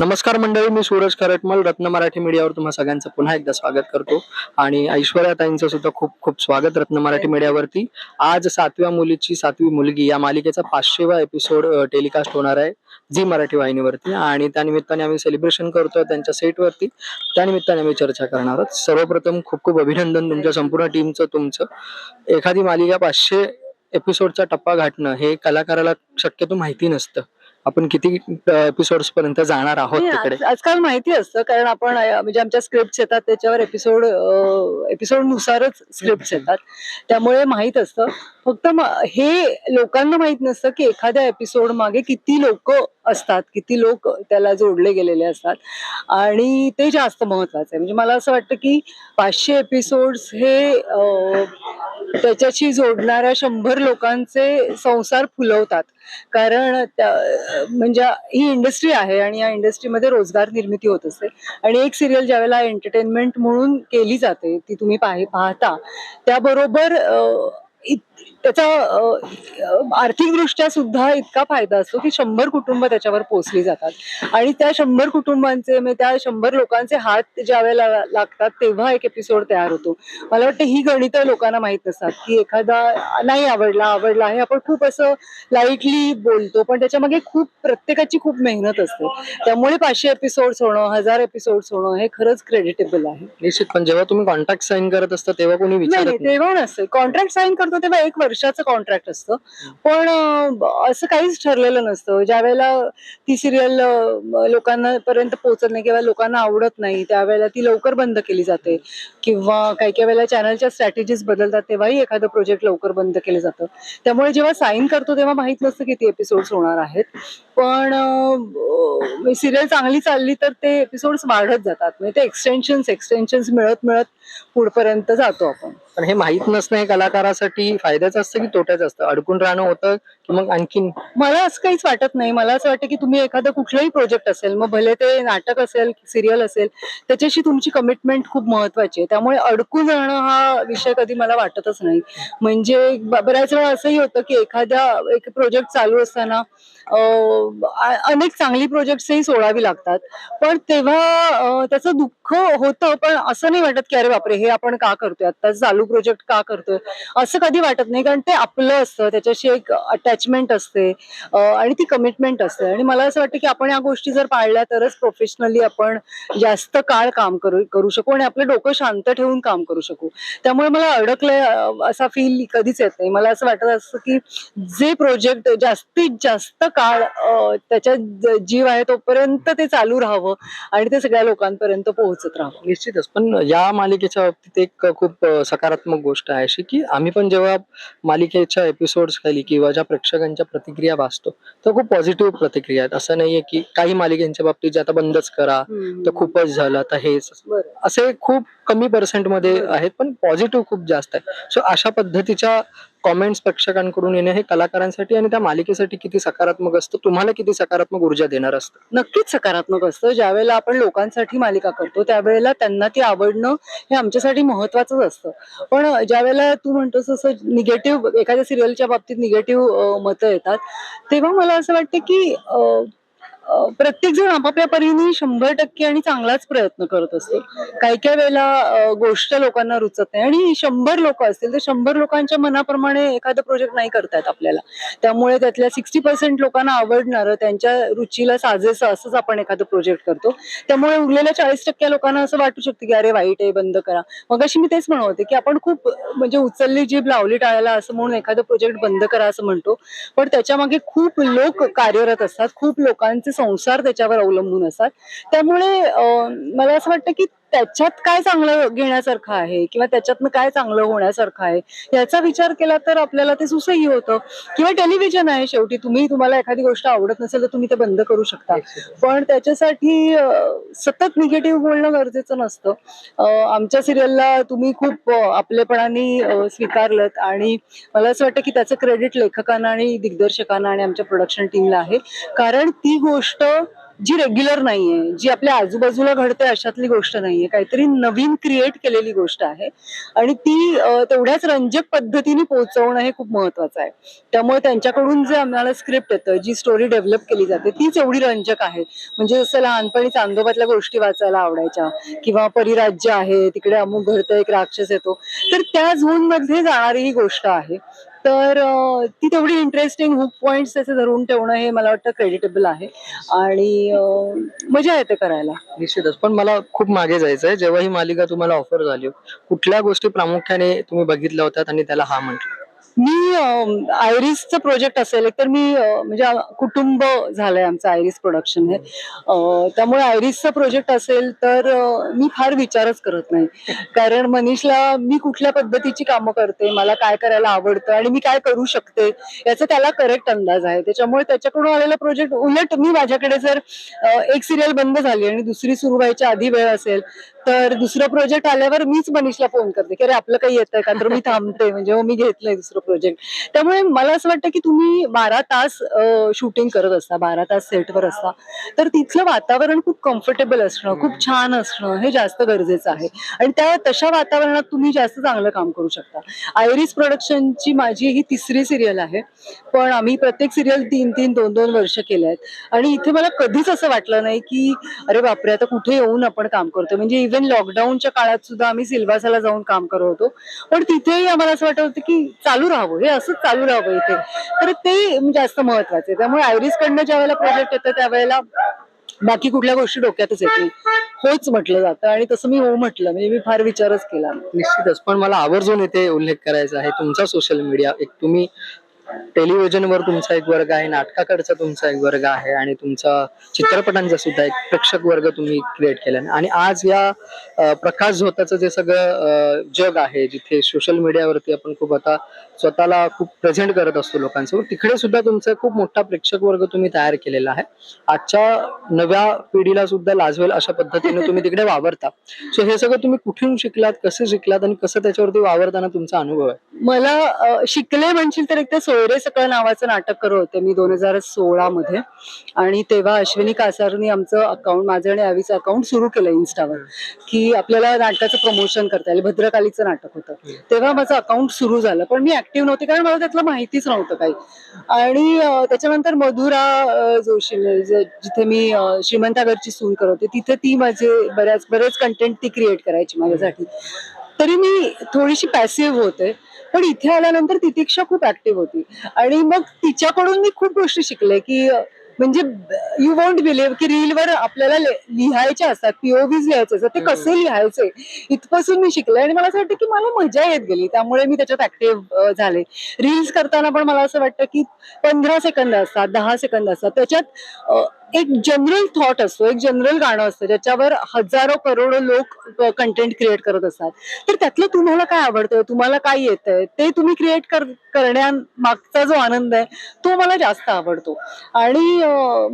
नमस्कार मंडळी मी सूरज खरटमल रत्न मराठी मीडियावर तुम्हा सगळ्यांचं पुन्हा एकदा स्वागत करतो. आणि ऐश्वर्या ताईंचं सुद्धा खूप खूप स्वागत रत्न मराठी मीडियावरती. आज सातव्या मुलीची सातवी मुलगी या मालिकेचा पाचशेवा एपिसोड टेलिकास्ट होणार आहे झी मराठी वाहिनीवरती. आणि त्या निमित्ताने आम्ही सेलिब्रेशन करतोय त्यांच्या सेटवरती त्या निमित्ताने आम्ही चर्चा करणार आहोत. सर्वप्रथम खूप खूप अभिनंदन तुमच्या संपूर्ण टीमचं तुमचं. एखादी मालिका पाचशे एपिसोडचा टप्पा गाठणं हे कलाकाराला शक्यतो माहिती नसतं. आपण किती एपिसोड्स पर्यंत जाणार आहोत तिकडे? आज- आजकाल माहिती असतं कारण आपण म्हणजे आमच्या स्क्रिप्ट येतात त्याच्यावर एपिसोड एपिसोड नुसारच स्क्रिप्ट येतात. त्यामुळे माहीत असतं. फक्त हे लोकांना माहीत नसतं की एखाद्या एपिसोड मागे किती लोक असतात किती लोक त्याला जोडले गेलेले असतात. आणि ते जास्त महत्वाचं आहे. म्हणजे मला असं वाटतं की पाचशे एपिसोड्स हे त्याच्याशी जोडणाऱ्या शंभर लोकांचे संसार फुलवतात. कारण त्या- म्हणजे ही इंडस्ट्री आहे आणि या इंडस्ट्रीमध्ये रोजगार निर्मिती होत असते. आणि एक सिरियल ज्यावेळेला एंटरटेनमेंट म्हणून केली जाते ती तुम्ही पाहि पाहता. त्याबरोबर इत- त्याचा आर्थिकदृष्ट्या सुद्धा इतका फायदा असतो की शंभर कुटुंब त्याच्यावर पोचली जातात. आणि त्या शंभर कुटुंबांचे म्हणजे त्या शंभर लोकांचे हात ज्या वेळेला लागतात तेव्हा एक एपिसोड तयार होतो. मला वाटतं ही गणितं लोकांना माहीत नसतात की एखादा नाही आवडला आवडला हे आपण खूप असं लाईटली बोलतो पण त्याच्यामागे खूप प्रत्येकाची खूप मेहनत असते. त्यामुळे पाचशे एपिसोड्स होणं हजार एपिसोड्स होणं हे खरंच क्रेडिटेबल आहे. निश्चित पण जेव्हा तुम्ही कॉन्ट्रॅक्ट साईन करत असता तेव्हा कोणी नाही तेव्हा नसतं. कॉन्ट्रॅक्ट साईन करतो तेव्हा एक वर्षाचं कॉन्ट्रॅक्ट असतं. पण असं काहीच ठरलेलं नसतं. ज्या वेळेला ती सिरियल लोकांना पर्यंत पोहोचत नाही किंवा लोकांना आवडत नाही त्यावेळेला ती लवकर बंद केली जाते. किंवा काही काही वेळेला चॅनलच्या स्ट्रॅटेजीज बदलतात तेव्हाही एखादं प्रोजेक्ट लवकर बंद केलं जातं. त्यामुळे जेव्हा साईन करतो तेव्हा माहीत नसतं किती एपिसोड्स होणार आहेत. पण सिरियल चांगली चालली तर ते एपिसोड्स वाढत जातात. म्हणजे ते एक्सटेन्शन्स एक्सटेन्शन्स मिळत मिळत पुढपर्यंत जातो आपण. पण हे माहीत नसणं हे कलाकारासाठी फायद्याचं असतं की तोट्याचं असतं? अडकून राहणं होतं की मग आणखीन? मला असं काहीच वाटत नाही. मला असं वाटतं की तुम्ही एखादं कुठलंही प्रोजेक्ट असेल मग भले ते नाटक असेल सिरियल असेल त्याच्याशी तुमची कमिटमेंट खूप महत्वाची आहे. त्यामुळे अडकून राहणं हा विषय कधी मला वाटतच नाही. म्हणजे बऱ्याच वेळा असंही होतं की एखाद्या एक प्रोजेक्ट चालू असताना अनेक चांगली प्रोजेक्ट्सही सोडावी लागतात. पण तेव्हा त्याचं दुःख होतं पण असं नाही वाटत की अरे बापरे हे आपण का करतोय? आता चालू प्रोजेक्ट का करतोय? असं कधी वाटत नाही कारण ते आपलं असतं त्याच्याशी एक अटॅचमेंट असते आणि ती कमिटमेंट असते. आणि मला असं वाटतं की आपण या गोष्टी जर पाळल्या तरच प्रोफेशनली आपण जास्त काळ काम करू करू शकू आणि आपलं डोकं शांत ठेवून काम करू शकू. त्यामुळे मला अडकलंय असा फील कधीच येत नाही. मला असं वाटत असतं की जे प्रोजेक्ट जास्तीत जास्त काळ त्याच्यात जीव आहे तोपर्यंत ते चालू राहावं आणि ते सगळ्या लोकांपर्यंत पोहोचत राहावं. निश्चितच. पण या मालिकेच्या बाबतीत एक खूप सकारात्मक गोष्ट आहे अशी की आम्ही पण जेव्हा मालिकेच्या एपिसोड्स खाली किंवा ज्या प्रेक्षकांच्या प्रतिक्रिया वाचतो तर खूप पॉझिटिव्ह प्रतिक्रिया आहेत. असं नाहीये की काही मालिकेच्या बाबतीत जे आता बंदच करा तर खूपच झालं आता हेच. असे खूप कमी पर्सेंटमध्ये आहेत पण पॉझिटिव्ह खूप जास्त आहे सो अशा पद्धतीच्या कॉमेंट्स प्रेक्षकांकडून येणे हे कलाकारांसाठी आणि त्या मालिकेसाठी किती सकारात्मक असतं तुम्हाला किती सकारात्मक ऊर्जा देणार असतं? नक्कीच सकारात्मक असतं. ज्यावेळेला आपण लोकांसाठी मालिका करतो त्यावेळेला त्यांना ती आवडणं हे आमच्यासाठी महत्वाचंच असतं. पण ज्यावेळेला तू म्हणतोस तसं निगेटिव्ह एखाद्या सिरियलच्या बाबतीत निगेटिव्ह मतं येतात तेव्हा मला असं वाटतं की प्रत्येक जण आपापल्या परीने शंभर टक्के आणि चांगलाच प्रयत्न करत असतो काही काही वेळेला गोष्ट लोकांना रुचत नाही आणि शंभर लोक असतील तर शंभर लोकांच्या मनाप्रमाणे एखादं प्रोजेक्ट नाही करतायत आपल्याला. त्यामुळे त्यातल्या सिक्स्टी पर्सेंट लोकांना आवडणारं त्यांच्या रुचीला साजेसं असंच आपण एखादं प्रोजेक्ट करतो. त्यामुळे उरलेल्या चाळीस टक्के लोकांना असं वाटू शकतं की अरे वाईट आहे बंद करा. मग अशी मी तेच म्हणत होते की आपण खूप म्हणजे उचलली जीभ लावली टाळायला असं म्हणून एखादं प्रोजेक्ट बंद करा असं म्हणतो. पण त्याच्यामागे खूप लोक कार्यरत असतात खूप लोकांचे संसार त्याच्यावर अवलंबून असतात. त्यामुळे मला असं वाटतं की त्याच्यात काय चांगलं घेण्यासारखं आहे? किंवा त्याच्यातनं काय चांगलं होण्यासारखं आहे? याचा विचार केला तर आपल्याला ते सुसही होतं. किंवा टेलिव्हिजन आहे शेवटी. तुम्ही तुम्हाला एखादी गोष्ट आवडत नसेल तर तुम्ही ते बंद करू शकता. पण त्याच्यासाठी सतत निगेटिव्ह बोलणं गरजेचं नसतं. आमच्या सिरियलला तुम्ही खूप आपलेपणाने स्वीकारलत आणि मला असं वाटतं की त्याचं क्रेडिट लेखकांना आणि दिग्दर्शकांना आणि आमच्या प्रोडक्शन टीमला आहे. कारण ती गोष्ट जी रेग्युलर नाहीये जी आपल्या आजूबाजूला घडते अशातली गोष्ट नाहीये. काहीतरी नवीन क्रिएट केलेली गोष्ट आहे. आणि ती तेवढ्याच रंजक पद्धतीने पोहोचवणं हे खूप महत्वाचं आहे. त्यामुळे त्यांच्याकडून जे आम्हाला स्क्रिप्ट येतं जी स्टोरी डेव्हलप केली जाते तीच एवढी रंजक आहे. म्हणजे जसं लहानपणी चांदोबातल्या गोष्टी वाचायला आवडायच्या किंवा परिराज्य आहे तिकडे अमुक घडतं एक राक्षस येतो. तर त्या झोनमध्ये जाणारी ही गोष्ट आहे. तर ती तेवढी इंटरेस्टिंग हुक पॉइंट त्याचे धरून ठेवणं हे मला वाटतं क्रेडिटेबल आहे. आणि मजा येते करायला. निश्चितच. पण मला खूप मागे जायचंय. जेव्हा ही मालिका तुम्हाला ऑफर झाली कुठल्या गोष्टी प्रामुख्याने तुम्ही बघितल्या होत्या आणि त्याला हा म्हटलं? मी आयरिसचं प्रोजेक्ट असेल तर मी म्हणजे कुटुंब झालंय आमचं आयरिस प्रोडक्शन हे. त्यामुळे आयरिसचं प्रोजेक्ट असेल तर मी फार विचारच करत नाही. कारण मनीषला मी कुठल्या पद्धतीची कामं करते मला काय करायला आवडतं आणि मी काय करू शकते याचा त्याला करेक्ट अंदाज आहे. त्याच्यामुळे त्याच्याकडून आलेला प्रोजेक्ट उलट मी माझ्याकडे जर एक सिरियल बंद झाली आणि दुसरी सुरू व्हायच्या आधी वेळ असेल तर दुसरं प्रोजेक्ट आल्यावर मीच मनीषला फोन करते की अरे आपलं काही येतंय का? तर मी थांबते म्हणजे हो, मी घेतलंय दुसरं प्रोजेक्ट. त्यामुळे मला असं वाटतं की तुम्ही बारा तास शूटिंग करत असता बारा तास सेटवर असता तर तिथलं वातावरण खूप कम्फर्टेबल असणं खूप छान असणं हे जास्त गरजेचं आहे. आणि त्या तशा वातावरणात तुम्ही जास्त चांगलं काम करू शकता. आयरिस प्रोडक्शनची माझी ही तिसरी सिरियल आहे पण आम्ही प्रत्येक सिरियल तीन तीन दोन दोन वर्ष केले आहेत. आणि इथे मला कधीच असं वाटलं नाही की अरे बापरे आता कुठे येऊन आपण काम करतो म्हणजे इव्हन लॉकडाऊनच्या काळात सुद्धा आम्ही सिल्वासाला जाऊन काम करत होतो. पण तिथेही आम्हाला असं वाटत होतं की चालू राहावं हे असंच चालू राहावं इथे. तर ते म्हणजे जास्त महत्वाचं आहे. त्यामुळे आयरिस कडनं ज्या वेळेला प्रोजेक्ट येतं त्यावेळेला बाकी कुठल्या गोष्टी डोक्यातच येत नाही. होच म्हटलं जातं आणि तसं मी हो म्हटलं. म्हणजे मी फार विचारच केला निश्चितच. पण मला आवर्जून इथे उल्लेख करायचा आहे. तुमचा सोशल मीडिया एक तुम्ही टेलिव्हिजनवर तुमचा एक वर्ग आहे नाटकाकडचा तुमचा एक वर्ग आहे आणि तुमचा चित्रपटांचा सुद्धा एक प्रेक्षक वर्ग तुम्ही क्रिएट केला आणि आज या प्रकाश झोताचं जे सगळं जग आहे जिथे सोशल मीडियावरती आपण खूप आता स्वतःला खूप प्रेझेंट करत असतो लोकांसमोर. तिकडे सुद्धा तुमचा खूप मोठा प्रेक्षक वर्ग तुम्ही तयार केलेला आहे. आजच्या नव्या पिढीला सुद्धा लाजवेल अशा पद्धतीने तुम्ही तिकडे वावरता. सो हे सगळं तुम्ही कुठून शिकलात कसं शिकलात आणि कसं त्याच्यावरती वावरताना तुमचा अनुभव आहे? मला शिकले म्हणशील तर एक तर सोयरे सकळ नावाचं नाटक करत होते मी दोन हजार सोळा मध्ये. आणि तेव्हा अश्विनी कासारनी आमचं अकाउंट माझं आणि आवीचं अकाउंट सुरू केलं इन्स्टावर की आपल्याला नाटकाचं प्रमोशन करता येईल. भद्रकालीचं नाटक होतं. तेव्हा माझं अकाउंट सुरू झालं. पण मी ऍक्टिव्ह नव्हते कारण मला त्यातलं माहितीच नव्हतं काही. आणि त्याच्यानंतर मधुरा जोशी म्हणजे जिथे मी श्रीमंतागरची सून करत होते तिथे ती माझे बऱ्याच बरेच कंटेंट ती क्रिएट करायची माझ्यासाठी. तरी मी थोडीशी पॅसिव्ह होते पण इथे आल्यानंतर तितिक्षा खूप ऍक्टिव्ह होती. आणि मग तिच्याकडून मी खूप गोष्टी शिकले की म्हणजे यू वॉन्ट बिलीव्ह की रीलवर आपल्याला लिहायचे असतात पीओव्हीज लिहायचे असतात ते कसे लिहायचे? इथपासून मी शिकले आणि मला असं वाटतं की मला मजा येत गेली त्यामुळे मी त्याच्यात ऍक्टिव्ह झाले. रील्स करताना पण मला असं वाटतं की पंधरा सेकंद असतात दहा सेकंद असतात. त्याच्यात एक जनरल थॉट असतो एक जनरल गाणं असतं ज्याच्यावर हजारो करोडो लोक कंटेंट क्रिएट करत असतात. तर त्यातलं तुम्हाला काय आवडतं? तुम्हाला काय येतंय? ते तुम्ही क्रिएट कर करण्यामागचा जो आनंद आहे तो मला जास्त आवडतो. आणि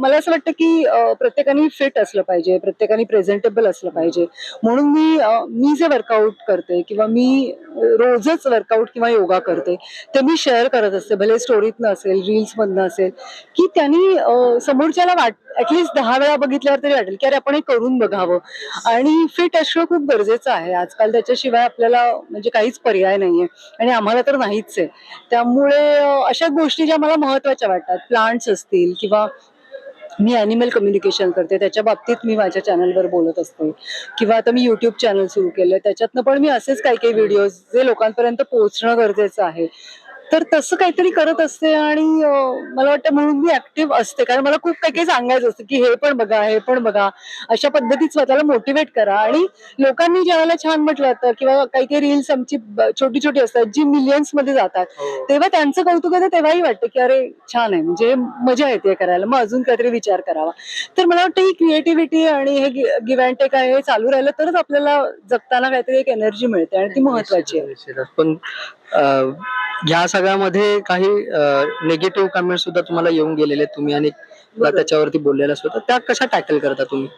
मला असं वाटतं की प्रत्येकाने फिट असलं पाहिजे प्रत्येकाने प्रेझेंटेबल असलं पाहिजे. म्हणून मी मी जे वर्कआउट करते किंवा मी रोजच वर्कआउट किंवा योगा करते ते मी शेअर करत असते. भले स्टोरीतनं असेल रील्समधनं असेल की त्यांनी समोरच्याला वाट ऍटलिस्ट दहा वेळा बघितल्यावर तरी वाटेल की अरे आपण हे करून बघावं. आणि फिट असणं खूप गरजेचं आहे. आजकाल त्याच्याशिवाय आपल्याला म्हणजे काहीच पर्याय नाहीये. आणि आम्हाला तर नाहीच आहे. त्यामुळे अशा गोष्टी ज्या मला महत्त्वाच्या वाटतात. प्लांट्स असतील किंवा मी अॅनिमल कम्युनिकेशन करते. त्याच्या बाबतीत मी माझ्या चॅनलवर बोलत असते. किंवा आता मी युट्यूब चॅनल सुरू केलं त्याच्यातनं पण मी असेच काही काही व्हिडिओज जे लोकांपर्यंत पोहोचणं गरजेचं आहे. तर तसं काहीतरी करत असते आणि मला वाटतं म्हणून मी ऍक्टिव्ह असते. कारण मला खूप काही काही सांगायचं असतं की हे पण बघा हे पण बघा. अशा पद्धतीत स्वतःला मोटिवेट करा. आणि लोकांनी ज्यावेळेला छान म्हटलं जातं किंवा काही काही रील्स आमची छोटी छोटी असतात जी मिलियन्समध्ये जातात तेव्हा त्यांचं कौतुक आहे तेव्हाही वाटतं की अरे छान आहे. म्हणजे मजा येते करायला. मग अजून काहीतरी विचार करावा. तर मला वाटतं ही क्रिएटिव्हिटी आणि हे गिव्ह अँड टेक आहे हे चालू राहिलं तरच आपल्याला जगताना काहीतरी एक एनर्जी मिळते आणि ती महत्वाची आहे. पण ह्या सगळ्यामध्ये काही निगेटिव्ह कमेंट सुद्धा तुम्हाला येऊन गेलेले तुम्ही आणि. त्याच्यावरती बोललेला सुद्धा त्या कशा टॅकल करता तुम्ही?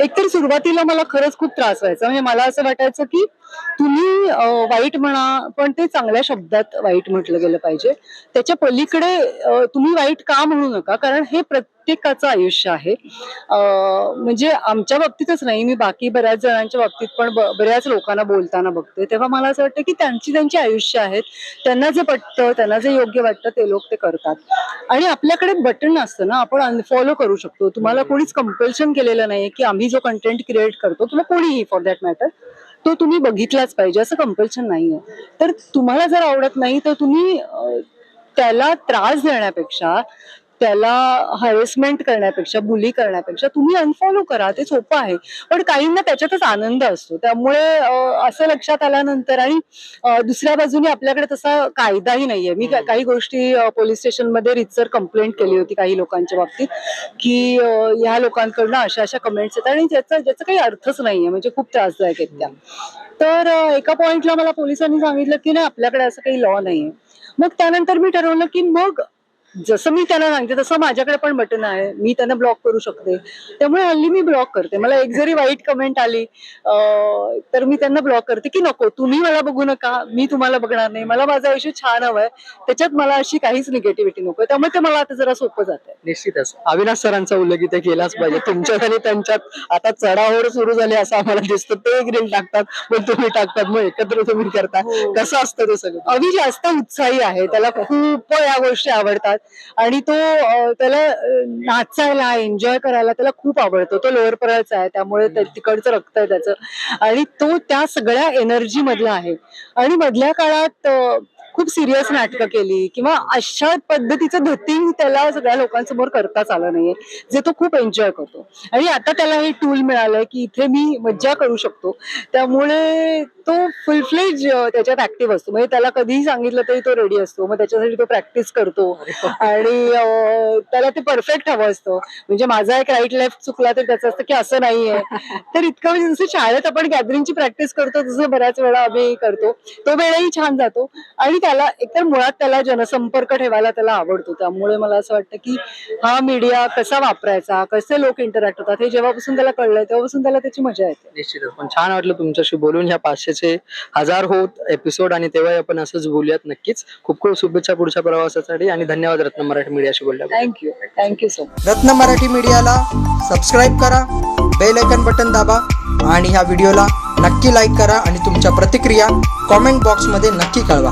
एकतर सुरुवातीला मला खरंच खूप त्रास व्हायचा. म्हणजे मला असं वाटायचं की तुम्ही वाईट म्हणा पण ते चांगल्या शब्दात वाईट म्हटलं गेलं पाहिजे. त्याच्या पलीकडे तुम्ही वाईट का म्हणू नका? कारण हे प्रत्येकाचं आयुष्य आहे. म्हणजे आमच्या बाबतीतच नाही मी बाकी बऱ्याच जणांच्या बाबतीत पण बऱ्याच लोकांना बोलताना बघते. तेव्हा मला असं वाटतं की त्यांची त्यांची आयुष्य आहेत. त्यांना जे पटतं त्यांना जे योग्य वाटतं ते लोक ते करतात. आणि आपल्याकडे बटन असतं ना आपण अनफॉलो करू शकतो. तुम्हाला कोणीच कंपल्शन केलेलं नाही की आम्ही जो कंटेंट क्रिएट करतो किंवा कोणीही फॉर दॅट मॅटर तो तुम्ही बघितलाच पाहिजे असं कंपल्शन नाहीये. तर तुम्हाला जर आवडत नाही तर तुम्ही त्याला त्रास देण्यापेक्षा त्याला हॅरेसमेंट करण्यापेक्षा बुली करण्यापेक्षा तुम्ही अनफॉलो करा ते सोपं आहे. पण काहींना त्याच्यातच आनंद असतो. त्यामुळे असं लक्षात आल्यानंतर आणि दुसऱ्या बाजूने आपल्याकडे तसा कायदाही नाहीये. मी काही गोष्टी पोलीस स्टेशनमध्ये रितसर कंप्लेंट केली होती काही लोकांच्या बाबतीत की ह्या लोकांकडनं अशा अशा कमेंट्स येतात आणि ज्याचा ज्याचा काही अर्थच नाहीये. म्हणजे खूप त्रासदायक आहेत त्या. तर एका पॉइंटला मला पोलिसांनी सांगितलं की नाही आपल्याकडे असं काही लॉ नाहीये. मग त्यानंतर मी ठरवलं की मग जसं मी त्यांना सांगते तसं माझ्याकडे पण बटन आहे. मी त्यांना ब्लॉक करू शकते. त्यामुळे हल्ली मी ब्लॉक करते. मला एक जरी वाईट कमेंट आली तर मी त्यांना ब्लॉक करते की नको तुम्ही मला बघू नका मी तुम्हाला बघणार नाही. मला माझं आयुष्य छान हवंय. त्याच्यात मला अशी काहीच निगेटिव्हिटी नको त्यामुळे ते मला आता जरा सोपं जात आहे निश्चितच. अविनाश सरांचा उल्लेख इथे केलाच पाहिजे. तुमच्यात आणि त्यांच्यात आता चढाओढ सुरू झाली असं आम्हाला दिसतं. ते एक रील टाकतात मग तुम्ही टाकतात. मग एकत्र तुम्ही करता. हो. कसं असतं ते सगळं? अभि जास्त उत्साही आहे. त्याला खूप या गोष्टी आवडतात. आणि तो त्याला नाचायला एन्जॉय करायला त्याला खूप आवडतो. तो लोअर परळचा आहे त्यामुळे त्या- तिकडचं रक्त आहे त्याचं. आणि तो त्या सगळ्या एनर्जी मधला आहे. आणि मधल्या काळात खूप सिरियस नाटकं केली किंवा अशा पद्धतीचं धतिंग त्याला सगळ्या लोकांसमोर करताच आलं नाहीये जे तो खूप एन्जॉय करतो. आणि आता त्याला हे टूल मिळालंय की इथे मी मज्जा करू शकतो. त्यामुळे तो फुल फ्लेज त्याच्यात ऍक्टिव्ह असतो. म्हणजे त्याला कधीही सांगितलं तरी तो रेडी असतो. मग त्याच्यासाठी तो प्रॅक्टिस करतो. आणि त्याला ते परफेक्ट हवं असतं. म्हणजे माझा एक राईट लेफ्ट चुकला तर त्याचं असतं की असं नाहीये. तर इतकं म्हणजे जसं शाळेत आपण गॅदरिंगची प्रॅक्टिस करतो तसं बऱ्याच वेळा आम्ही करतो. तो वेळही छान जातो. आणि त्याला एकतर मुळात त्याला जनसंपर्क ठेवायला त्याला आवडतो. त्यामुळे मला असं वाटतं की हा मीडिया कसा वापरायचा कसे लोक इंटरॅक्ट होतात हे जेव्हापासून त्याला कळलंय तेव्हापासून त्याला त्याची मजा येते. निश्चितच. पण छान वाटलं तुमच्याशी बोलून. ह्या पाचशेचे हजार होत एपिसोड आणि तेव्हा आपण असंच बोलूयात नक्कीच. खूप खूप शुभेच्छा पुढच्या प्रवासासाठी आणि धन्यवाद रत्न मराठी मीडियाशी बोलल्याबद्दल. Thank you thank you so much Ratna Marathi मीडियाला सबस्क्राईब करा बेल आयकन बटन दाबा आणि ह्या व्हिडिओला नक्की लाईक करा आणि तुमच्या प्रतिक्रिया कॉमेंट बॉक्समध्ये नक्की कळवा.